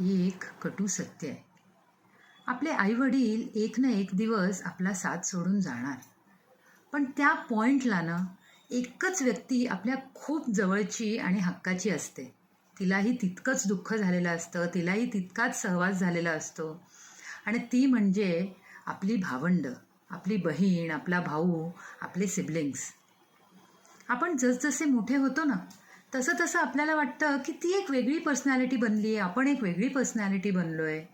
ही एक कटू सत्य आहे. आपले आईवडील एक ना एक दिवस आपला साथ सोडून जाणार. पण त्या पॉइंटला ना एकच व्यक्ती आपल्या खूप जवळची आणि हक्काची असते. तिलाही तितकंच दुःख झालेलं असतं तिलाही तितकाच सहवास झालेला असतो. आणि ती म्हणजे आपली भावंड आपली बहीण आपला भाऊ आपले सिबलिंग्स आपण जसजसे मोठे होतो ना तसं तसं आपल्याला वाटतं की ती एक वेगळी पर्सनॅलिटी बनली आहे. आपण एक वेगळी पर्सनॅलिटी बनलो आहे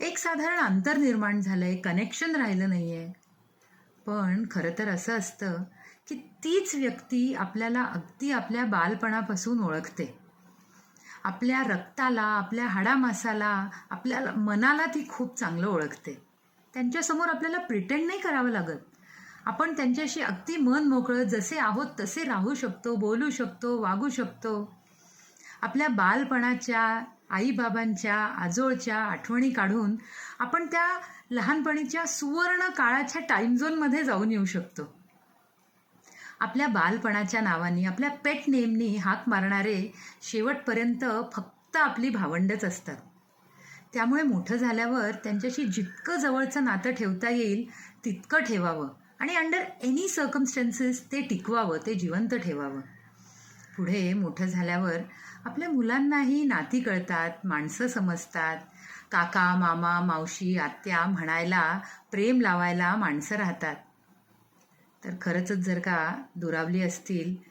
एक साधारण अंतर निर्माण झालं आहे कनेक्शन राहिलं नाही आहे पण खरं तर असं असतं की तीच व्यक्ती आपल्याला अगदी आपल्या बालपणापासून ओळखते. आपल्या रक्ताला आपल्या हाडामासाला आपल्या मनाला ती खूप चांगलं ओळखते. त्यांच्यासमोर आपल्याला प्रिटेंड नाही करावं लागत. आपण त्यांच्याशी अगदी मन मोकळं जसे आहोत तसे राहू शकतो बोलू शकतो वागू शकतो. आपल्या बालपणाच्या आईबाबांच्या आजोळच्या आठवणी काढून आपण त्या लहानपणीच्या सुवर्ण काळाच्या टाईम झोनमध्ये जाऊन येऊ शकतो. आपल्या बालपणाच्या नावानी आपल्या पेट नेमनी हाक मारणारे शेवटपर्यंत फक्त आपली भावंडच असतात. त्यामुळे मोठं झाल्यावर त्यांच्याशी जितकं जवळचं नातं ठेवता येईल तितकं ठेवावं. आणि अंडर एनी सर्कमस्टन्सेस ते टिकवावं ते जिवंत ठेवावं. पुढे मोठं झाल्यावर आपल्या मुलांनाही नाती कळतात माणसं समजतात. काका मामा मावशी आत्या म्हणायला प्रेम लावायला माणसं राहतात. तर खरंचच जर का दुरावली असतील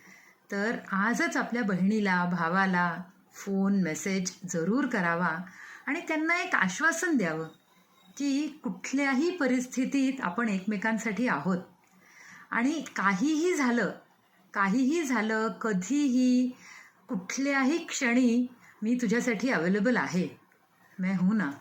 तर आजच आपल्या बहिणीला भावाला फोन मेसेज जरूर करावा आणि त्यांना एक आश्वासन द्यावं. की कुठल्याही परिस्थितीत आपण एकमेकांसाठी आहोत. आणि काहीही झालं काहीही झालं कधीही कुठल्याही क्षणी मी तुझ्यासाठी अवेलेबल आहे. मैं हूं ना?